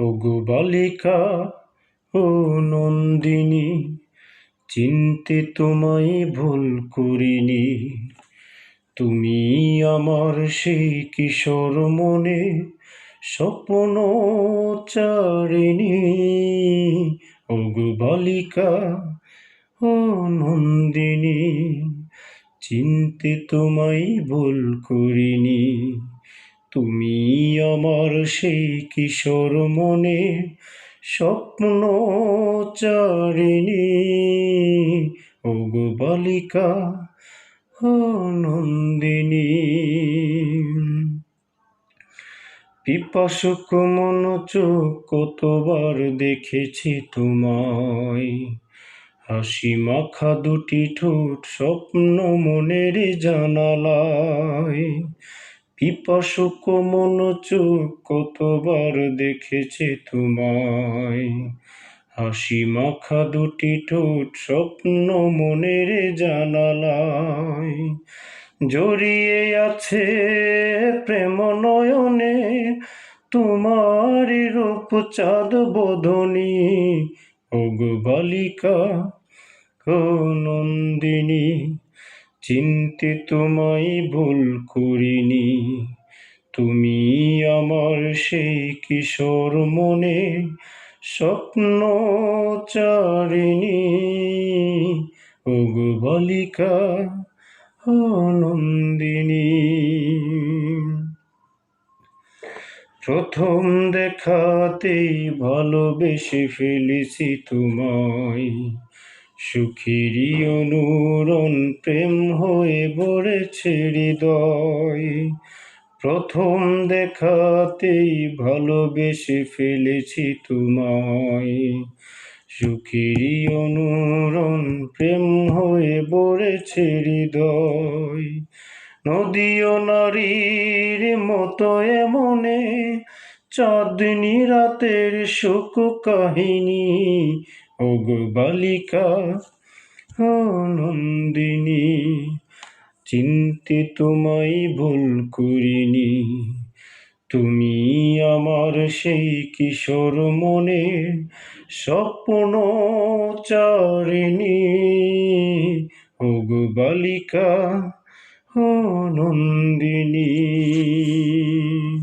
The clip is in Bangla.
ওগো বালিকা ও নন্দিনী, চিনতে তোমায় ভুল করিনি। তুমি আমার সেই কিশোর মনে স্বপ্ন চারিণী। ওগো বালিকা ও নন্দিনী, চিনতে তোমায় ভুল করিনি। তুমি আমার সেই কিশোর মনে স্বপ্ন চারিণী। ওগো বালিকা নন্দিনী পিপাসুক মন চোখ কতবার দেখেছি তোমায়। হাসি মাখা দুটি ঠোঁট স্বপ্ন মনের জানালায়। পিপাসুক মন চোখ কতবার দেখেছে তোমায়। হাসি মাখা দুটি ঠোঁট স্বপ্ন মনের জানালায়। জড়িয়ে আছে প্রেম নয়নে তোমার রূপ চাঁদ বদনী। ওগো বালিকা, ও নন্দিনী চিনতে তোমায় ভুল করিনি। তুমি আমার সেই কিশোর মনে স্বপ্ন চারিণী। ওগো বালিকা ও নন্দিনী প্রথম দেখাতেই ভালোবেসে ফেলেছি তোমায়। সুখেরই অনুরণ প্রেম হয়ে ভরেছে হৃদয়। প্রথম দেখাতেই ভালোবেসে ফেলেছি তোমায়। সুখেরই অনুরণ প্রেম হয়ে ভরেছে হৃদয়। নদীয় নারীর মতো এমনে চাঁদনি রাতের সুখ কাহিনী ওগো বালিকা ও নন্দিনী চিনতে তোমায় ভুল করিনি। তুমি আমার সেই কিশোর মনে স্বপ্ন চারিণী। ওগো বালিকা ও নন্দিনী